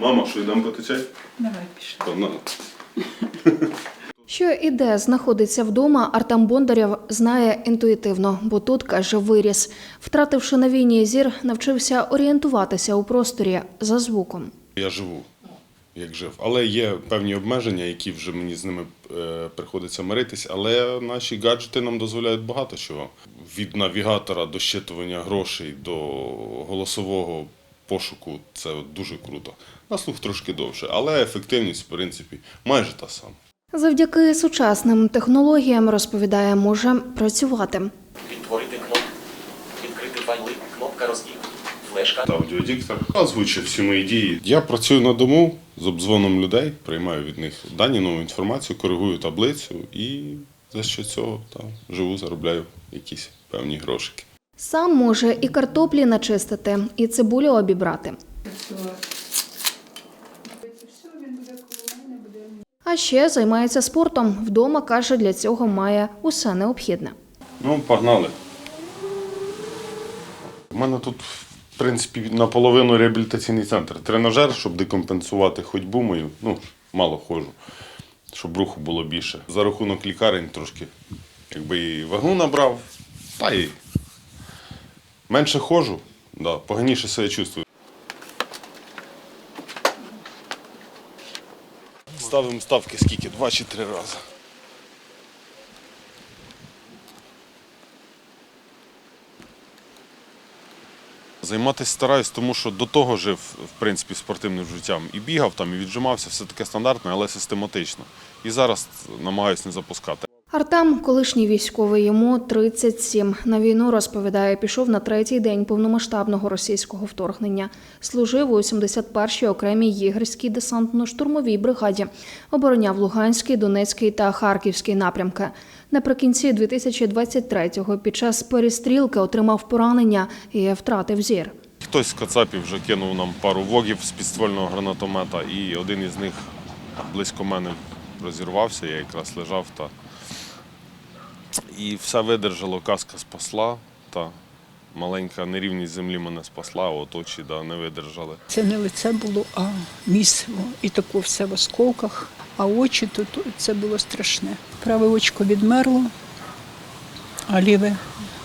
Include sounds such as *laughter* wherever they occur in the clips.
Мама, що йдемо пити чай? Давай пішли. Що і де знаходиться вдома, Артем Бондарєв знає інтуїтивно, бо тут каже виріс. Втративши на війні зір, навчився орієнтуватися у просторі за звуком. Я живу, як жив. Але є певні обмеження, які вже мені з ними е, приходиться миритись. Але наші гаджети нам дозволяють багато чого. Від навігатора до щитування грошей до голосового пошуку це дуже круто. На слух трошки довше, але ефективність, в принципі, майже та сама. Завдяки сучасним технологіям, розповідає, може працювати. Відтворити кнопку. Відкрити файли. Кнопка розділ. Флешка. та аудіодіктор озвучив всі мої дії. Я працюю на дому з обдзвоном людей, приймаю від них дані, нову інформацію, коригую таблицю і за що цього та, живу, заробляю якісь певні грошики. Сам може і картоплі начистити, і цибулю обібрати. А ще займається спортом. Вдома каже, для цього має усе необхідне. Ну, погнали. У мене тут, в принципі, наполовину реабілітаційний центр. Тренажер, щоб декомпенсувати ходьбу мою. Ну, мало ходжу, щоб руху було більше. За рахунок лікарень трошки, якби і вагу набрав, та й менше ходжу, да, поганіше себе чувствую. Ставимо ставки скільки? Два чи три рази. Займатися стараюсь, тому що до того жив в принципі спортивним життям і бігав там, і віджимався, все таке стандартне, але систематично. І зараз намагаюся не запускати. Артем, колишній військовий, йому 37. На війну розповідає, пішов на третій день повномасштабного російського вторгнення. Служив у 81-й окремій єгерській десантно-штурмовій бригаді. Обороняв Луганський, Донецький та Харківський напрямки. Наприкінці 2023-го під час перестрілки отримав поранення і втратив зір. Хтось з кацапів вже кинув нам пару вогів з підствольного гранатомета, і один із них близько мене розірвався, я якраз лежав та. І все видержало, каска спасла, та маленька нерівність землі мене спасла, а от очі да, не видержали. Це не лице було, а місиво. І тако все в осколках, а очі то, то це було страшне. Праве очко відмерло, а ліве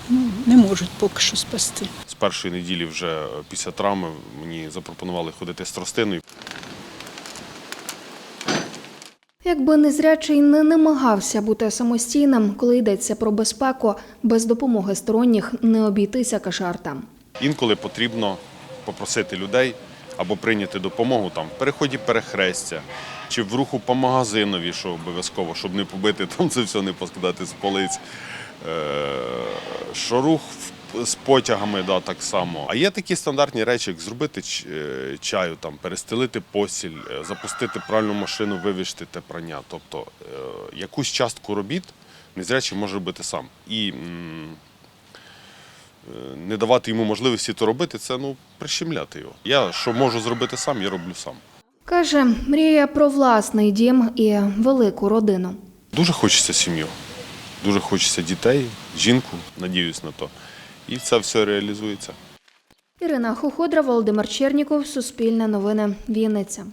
ну, не можуть поки що спасти. З першої неділі вже після травми мені запропонували ходити з тростиною. Якби незрячий не намагався бути самостійним, коли йдеться про безпеку, без допомоги сторонніх не обійтися, каже Артем. Інколи потрібно попросити людей або прийняти допомогу там в переході перехрестя чи в руху по магазинові, що обов'язково, щоб не побити *laughs* там це все, не поскидати з полиць. Е, Що рух в- з потягами, да, так само. А є такі стандартні речі, як зробити е, чаю, там, перестелити постіль, е, запустити пральну машину, вивішти те прання. Тобто е, якусь частку робіт незрячий може робити сам. І не давати йому можливості то робити, це ну прищемляти його. Я що можу зробити сам, я роблю сам. Каже, мріє про власний дім і велику родину. Дуже хочеться сім'ю, дуже хочеться дітей, жінку, надіюсь на то. І це все реалізується. Ірина Хоходра, Володимир Черніков, Суспільне новини, Вінниця.